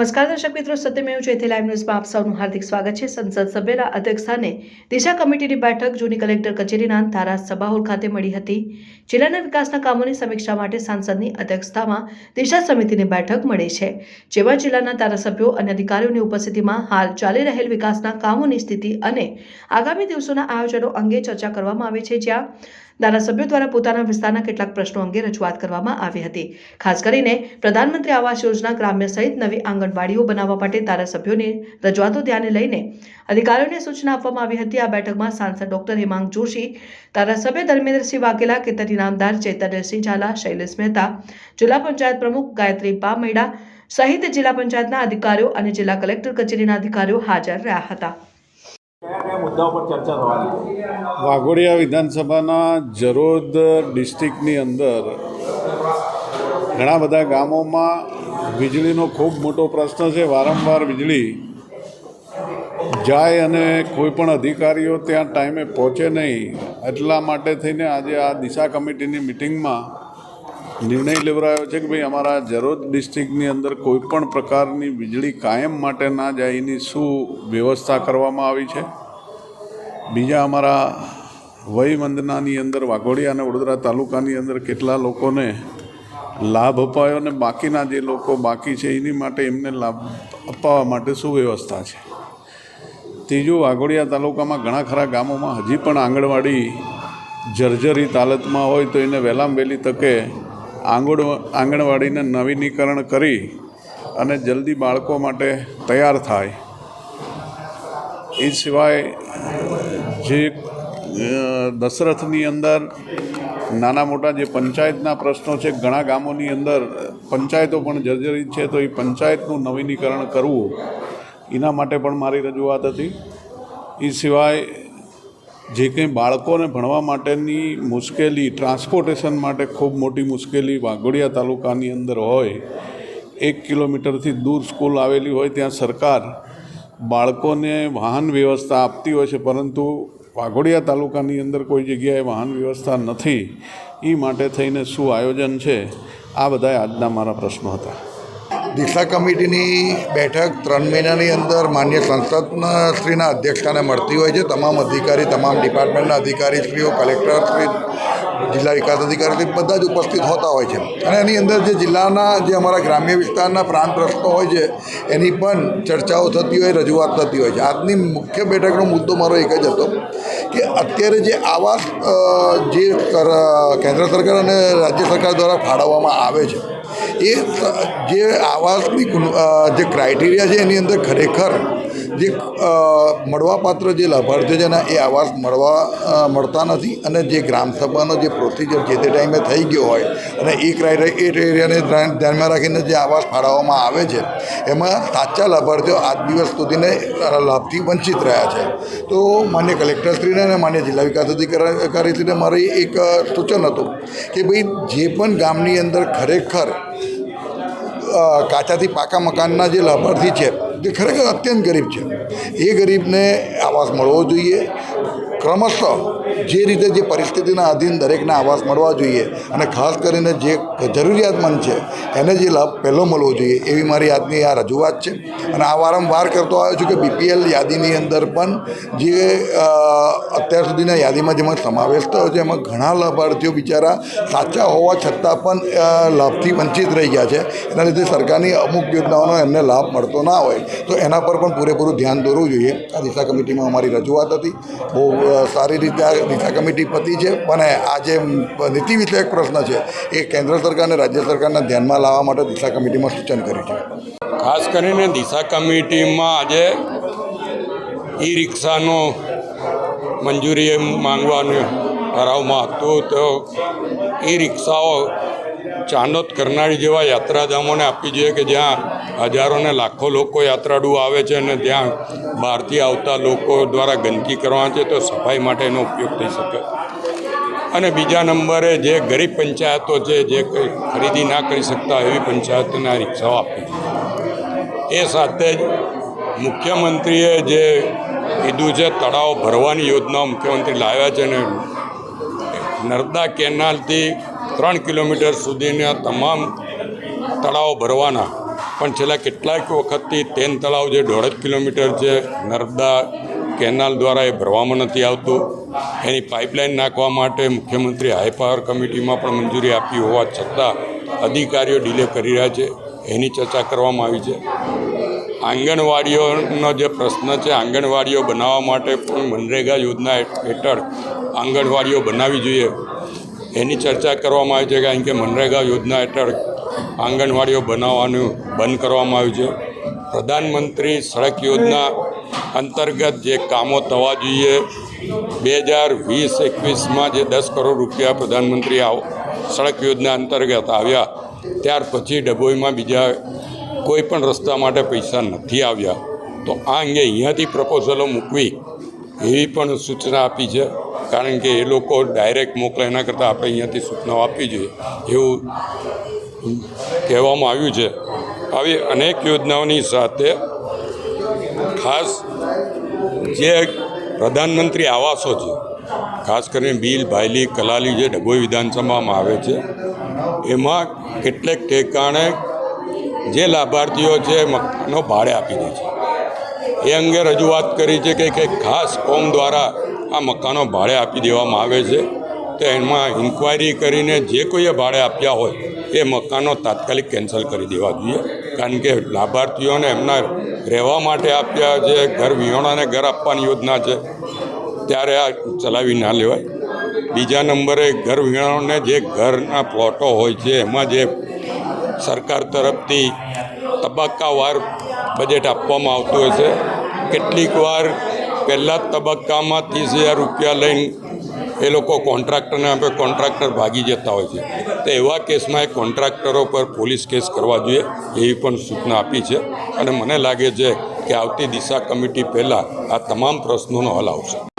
નમસ્કાર દર્શક મિત્રો, સત્યમેવ જયતે લાઈવ ન્યૂઝમાં આપ સૌનું હાર્દિક સ્વાગત છે. સંસદ સભ્યના અધ્યક્ષસ્થાને દિશા કમિટીની બેઠક જૂની કલેક્ટર કચેરીના ધારાસભા હોલ ખાતે મળી હતી. જિલ્લાના વિકાસના કામોની સમીક્ષા માટે સાંસદની અધ્યક્ષતામાં દિશા સમિતિની બેઠક મળી છે, જેમાં જિલ્લાના ધારાસભ્યો અને અધિકારીઓની ઉપસ્થિતિમાં હાલ ચાલી રહેલ વિકાસના કામોની સ્થિતિ અને આગામી દિવસોના આયોજનો અંગે ચર્ચા કરવામાં આવી છે. જ્યાં ધારાસભ્યો દ્વારા પોતાના વિસ્તારના કેટલાક પ્રશ્નો અંગે રજૂઆત કરવામાં આવી હતી. ખાસ કરીને પ્રધાનમંત્રી આવાસ યોજના ગ્રામ્ય સહિત નવી આંગણવાડીઓ બનાવવા માટે ધારાસભ્યોની રજૂઆતો ધ્યાને લઈને અધિકારીઓને સૂચના આપવામાં આવી હતી. આ બેઠકમાં સાંસદ ડોક્ટર હેમાંગ જોશી, ધારાસભ્ય ધર્મેન્દ્રસિંહ વાઘેલા કેતન ઇનામદાર ચૈતન્યસિંહ ઝાલા, શૈલેષ મહેતા, જિલ્લા પંચાયત પ્રમુખ ગાયત્રી પા મેડા સહિત જિલ્લા પંચાયતના અધિકારીઓ અને જિલ્લા કલેક્ટર કચેરીના અધિકારીઓ હાજર રહ્યા હતા. કયા મુદ્દાઓ પર ચર્ચા થવાની વાઘોડિયા વિધાનસભાના જરોદ ડિસ્ટ્રિક્ટની અંદર ઘણા બધા ગામોમાં વીજળીનો ખૂબ મોટો પ્રશ્ન છે. વારંવાર વીજળી જાય અને કોઈ પણ અધિકારીઓ ત્યાં ટાઈમે પહોંચે નહીં. એટલા માટે થઈને આજે આ દિશા કમિટીની મિટિંગમાં નિર્ણય લેવરાયો છે કે ભાઈ અમારા જરોદ ડિસ્ટ્રિક્ટની અંદર કોઈ પણ પ્રકારની વીજળી કાયમ માટે ના જાય એની શું વ્યવસ્થા કરવામાં આવી છે? બીજા અમારા વયવંદનાની અંદર વાઘોડિયા અને વડોદરા તાલુકાની અંદર કેટલા લોકોને લાભ અપાયો અને બાકીના જે લોકો બાકી છે, એની માટે એમને લાભ અપાવવા માટે શું વ્યવસ્થા છે? ત્રીજું, વાઘોડિયા તાલુકામાં ઘણા ખરા ગામોમાં હજી પણ આંગણવાડી જર્જરિત હાલતમાં હોય તો એને વહેલામ વહેલી તકે આંગણ આંગણવાડીને નવીનીકરણ કરી અને જલ્દી બાળકો માટે તૈયાર થાય. એ સિવાય જે દશરથની અંદર નાના મોટા જે પંચાયતના પ્રશ્નો છે, ઘણા ગામોની અંદર પંચાયતો પણ જર્જરિત છે, તો એ પંચાયતનું નવીનીકરણ કરવું, એના માટે પણ મારી રજૂઆત હતી. એ સિવાય જે કંઈ બાળકોને ભણવા માટેની મુશ્કેલી, ટ્રાન્સપોર્ટેશન માટે ખૂબ મોટી મુશ્કેલી વાઘોડિયા તાલુકાની અંદર હોય, એક કિલોમીટરથી દૂર સ્કૂલ આવેલી હોય, ત્યાં સરકાર બાળકોને વાહન વ્યવસ્થા આપતી હોય છે, પરંતુ વાઘોડિયા તાલુકાની અંદર કોઈ જગ્યાએ વાહન વ્યવસ્થા નથી એ માટે થઈને શું આયોજન છે? આ બધા આજના મારા પ્રશ્નો હતા. દિશા કમિટીની બેઠક ત્રણ મહિનાની અંદર માન્ય સંસદના શ્રીના અધ્યક્ષતાને મળતી હોય છે. તમામ અધિકારી, તમામ ડિપાર્ટમેન્ટના અધિકારીશ્રીઓ, કલેક્ટરશ્રી જિલ્લા વિકાસ અધિકારી બધા જ ઉપસ્થિત હોતા હોય છે. અને એની અંદર જે જિલ્લાના, જે અમારા ગ્રામ્ય વિસ્તારના પ્રાંત પ્રશ્નો હોય છે, એની પણ ચર્ચાઓ થતી હોય, રજૂઆત થતી હોય છે. આજની મુખ્ય બેઠકનો મુદ્દો મારો એક જ હતો કે અત્યારે જે આવાસ જે કેન્દ્ર સરકાર અને રાજ્ય સરકાર દ્વારા ફાળવવામાં આવે છે, એ જે આવાસની જે ક્રાઇટેરિયા છે એની અંદર ખરેખર જે મળવાપાત્ર જે લાભાર્થીઓ છે ને, એ આવાસ મળવા મળતા નથી અને જે ગ્રામસભાનો જે પ્રોસિજર જે તે ટાઈમે થઈ ગયો હોય અને એ ક્રાઇટેરિયાને ધ્યાનમાં રાખીને જે આવાસ ફાળવવામાં આવે છે, એમાં સાચા લાભાર્થીઓ આજ દિવસ સુધીને લાભથી વંચિત રહ્યા છે. તો માન્ય કલેક્ટરશ્રીને અને માન્ય જિલ્લા વિકાસ અધિકારીશ્રીને મારી એક સૂચન હતું કે ભાઈ, જે પણ ગામની અંદર ખરેખર કાચાથી પાકા મકાનના જે લાભાર્થી છે જે ખરેખર અત્યંત ગરીબ છે. એ ગરીબને આવાસ મળવો જોઈએ. ક્રમશઃ જે રીતે જે પરિસ્થિતિના આધીન દરેકને આવાસ મળવા જોઈએ અને ખાસ કરીને જે જરૂરિયાતમંદ છે, એને જે લાભ પહેલો મળવો જોઈએ એવી મારી આજની આ રજૂઆત છે. અને આ વારંવાર કરતો આવ્યો છું કે બીપીએલ યાદીની અંદર પણ જે અત્યાર સુધીના યાદીમાં જેમાં સમાવેશ થયો છે, એમાં ઘણા લાભાર્થીઓ બિચારા સાચા હોવા છતાં પણ લાભથી વંચિત રહી ગયા છે. એના લીધે સરકારની અમુક યોજનાઓનો એમને લાભ મળતો ના હોય. તો એના પર પણ પૂરેપૂરું ધ્યાન દોરવું જોઈએ. આ દિશા કમિટીમાં અમારી રજૂઆત હતી. બહુ સારી રીતે આ દિશા કમિટી પતી છે અને આ જે નીતિ વિષયક પ્રશ્ન છે એ કેન્દ્ર સરકાર અને રાજ્ય સરકારના ધ્યાનમાં લાવવા માટે દિશા કમિટીમાં સૂચન કર્યું છે. ખાસ કરીને દિશા કમિટીમાં આજે ઈ રિક્ષાનો મંજૂરી માંગવાનું ઠરાવમાં હતું. તો ઈ રિક્ષાઓ ચાંદોદ કરનાળી જેવા યાત્રાધામોને આપવી જોઈએ કે જ્યાં હજારો ને લાખો લોકો યાત્રાળુ આવે છે અને ત્યાં બહારથી આવતા લોકો દ્વારા ગંદકી કરવા છે, તો સફાઈ માટે એનો ઉપયોગ થઈ શકે. અને બીજા નંબરે જે ગરીબ પંચાયતો છે, જે કંઈ ખરીદી ના કરી શકતા એવી પંચાયતોને રિક્ષાઓ આપવી એ સાથે જ મુખ્યમંત્રીએ જે કીધું છે, તળાવ ભરવાની યોજના મુખ્યમંત્રી લાવ્યા છે અને નર્મદા કેનાલથી ત્રણ કિલોમીટર સુધીના તમામ તળાવો ભરવાના. પણ છેલ્લા કેટલાક વખતથી તેન તળાવ જે દોઢ કિલોમીટર છે, નર્મદા કેનાલ દ્વારા એ ભરવામાં નથી આવતું. એની પાઇપલાઇન નાખવા માટે મુખ્યમંત્રી હાઈ કમિટીમાં પણ મંજૂરી આપી હોવા છતાં અધિકારીઓ ડિલે કરી રહ્યા છે. એની ચર્ચા કરવામાં આવી છે. આંગણવાડીઓનો જે પ્રશ્ન છે, આંગણવાડીઓ બનાવવા માટે પણ મનરેગા યોજના હેઠળ આંગણવાડીઓ બનાવવી જોઈએ. એની ચર્ચા કરવામાં આવી છે કારણ કે મનરેગા યોજના હેઠળ આંગણવાડીઓ બનાવવાનું બંધ કરવામાં આવ્યું છે. પ્રધાનમંત્રી સડક યોજના અંતર્ગત જે કામો થવા જોઈએ, બે હજાર વીસ એકવીસમાં જે દસ કરોડ રૂપિયા પ્રધાનમંત્રી આવ, સડક યોજના અંતર્ગત આવ્યા, ત્યાર પછી ડભોઈમાં બીજા કોઈ પણ રસ્તા માટે પૈસા નથી આવ્યા. તો આ અંગે અહીંયાથી પ્રપોઝલો મૂકવી એવી પણ સૂચના આપી છે. કારણ કે એ લોકો ડાયરેક્ટ મોકલે, એના કરતાં આપણે અહીંયાથી સૂચનાઓ આપવી જોઈએ. એવું કહેવામાં આવ્યું છે. આવી અનેક યોજનાઓની સાથે ખાસ જે પ્રધાનમંત્રી આવાસો છે, ખાસ કરીને બિલ ભાયલી કલાલી જે ડભોઈ વિધાનસભામાં આવે છે, એમાં કેટલેક ઠેકાણે જે લાભાર્થીઓ છે મકાનો ભાડે આપી દે છે. એ અંગે રજૂઆત કરી છે કે કંઈક ખાસ કોમ દ્વારા આ મકાનો ભાડે આપી દેવામાં આવે છે. તો એમાં ઇન્ક્વાયરી કરીને જે કોઈએ ભાડે આપ્યા હોય, એ મકાનો તાત્કાલિક કેન્સલ કરી દેવા જોઈએ. કારણ કે લાભાર્થીઓને એમના રહેવા માટે આપ્યા છે, ઘર વિહોણાને ઘર આપવાની યોજના છે. ત્યારે આ ચલાવી ના લેવાય. બીજા નંબરે ઘર વિહોણાને જે ઘરના પ્લોટો હોય છે, એમાં જે સરકાર તરફથી તબક્કાવાર બજેટ આપવામાં આવતું હોય છે. કેટલીક વાર પહેલા તબક્કામાં ત્રીસ હજાર રૂપિયા લઈને એ લોકો કોન્ટ્રાક્ટરને આપે, કોન્ટ્રાક્ટર ભાગી જતા હોય છે. તો એવા કેસમાં એ કોન્ટ્રાક્ટરો પર પોલીસ કેસ કરવા જોઈએ એવી પણ સૂચના આપી છે. અને મને લાગે છે કે આવતી દિશા કમિટી પહેલાં આ તમામ પ્રશ્નોનો હલ આવશે.